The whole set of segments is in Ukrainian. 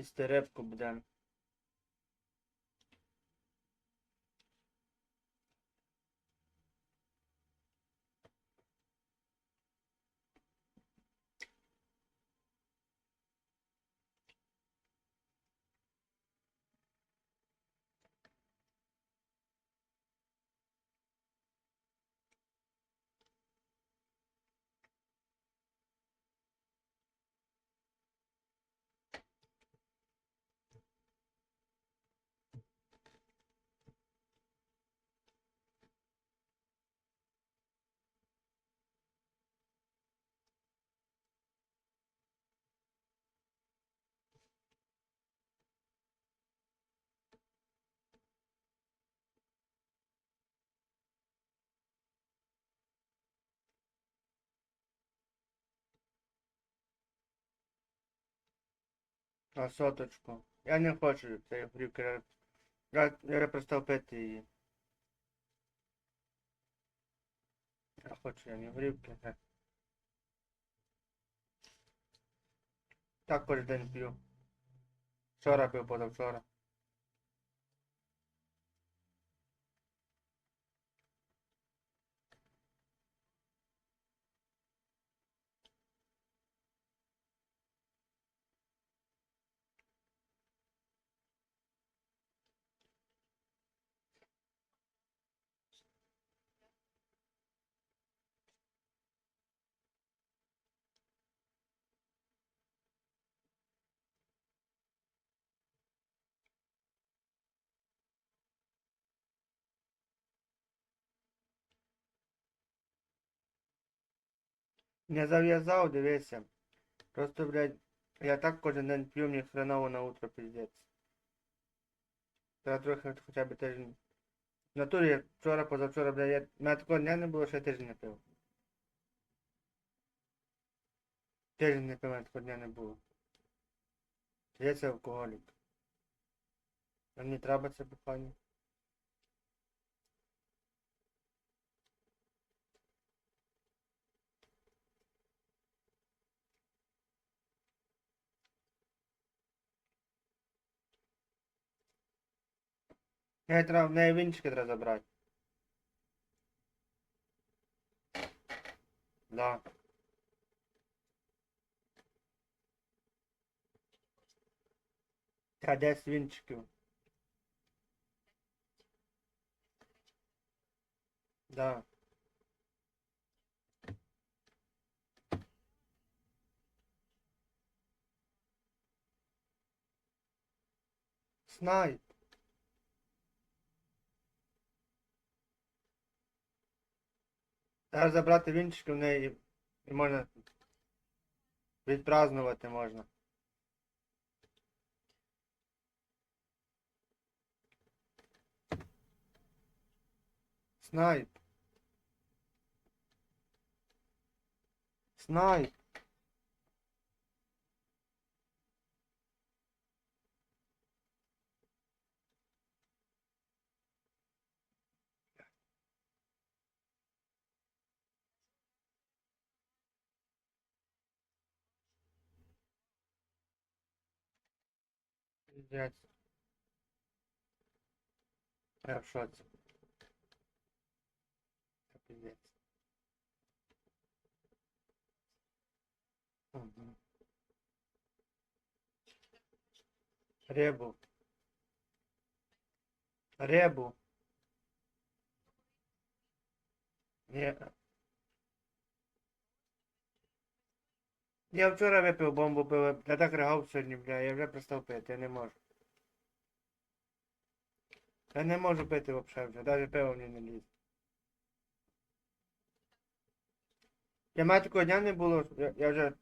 Їсти рибку будемо. А соточку. Я не хочу цієї горівки. Я, я, перестав пити її. Я хочу я не горівки. а Так кожен день п'ю. Вчора пив, позавчора. Не зав'язав, дивися. Просто, блядь, я так кожен день п'ю, мені хреново на утро пиздець. Треба трохи хоча б тиждень. В натурі вчора, позавчора, блядь, я... мене такого дня не було, що я тиждень не пив. Тиждень не пив, мене такого дня не було. Я це алкоголік. А мені треба це бухання. Я треба, в неї вінчики треба забрати. Да. Та десь вінчиків. Да. Снайп. Треба забрати вінчики в неї і можна відпразнувати можна. Снайп. Снайп. Пиздец. Я в шоці. Це пиздец. Мгм. Ребу. Ребу. Ні. Я вчора випив бомбу пив, я так ригав сьогодні, бля, я вже перестав пити, я не можу. Я не можу пити взагалі вже, навіть пиво мені не лізе. Я маю такого дня не було, я, я вже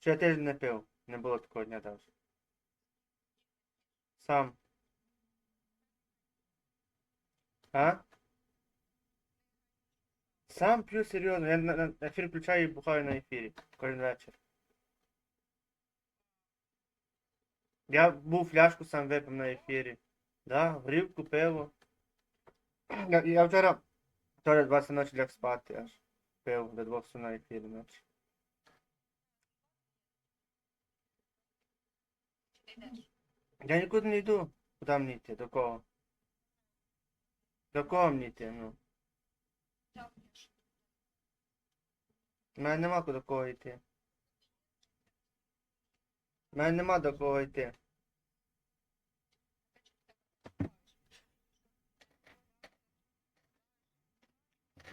ще тиждень не пив. Не було такого дня далі. Сам. А? Сам п'ю серйозно. Я на, на ефір включаю і бухаю на ефірі кожен вечір. Я був фляжку сам випив на ефірі. Да, горівку, пиво. Я, я вчора, вчора 20 ночі ляг спати аж. Пив до двох на ефірі ночі. Я нікуди не йду. Куди мені йти? До кого? До кого мені йти? Ну. У мене нема до кого йти. У мене нема до кого йти.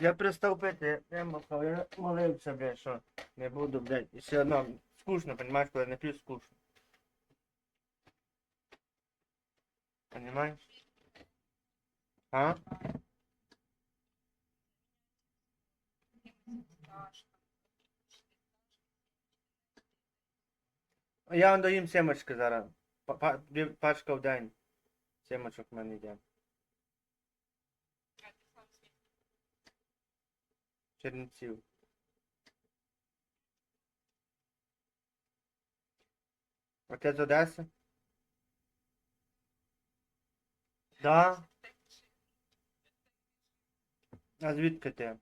Я перестав пити, я махав, я молився, блядь, що не буду, блядь, і все одно скучно, понимаешь, коли не п'ю, скучно. Понимаешь? А? Я вам доїм семечки зараз. Па- па- дві Пачка в день. Семечок в мене йде. А ти. Чернівців. З Одеси? Да? А звідки ти?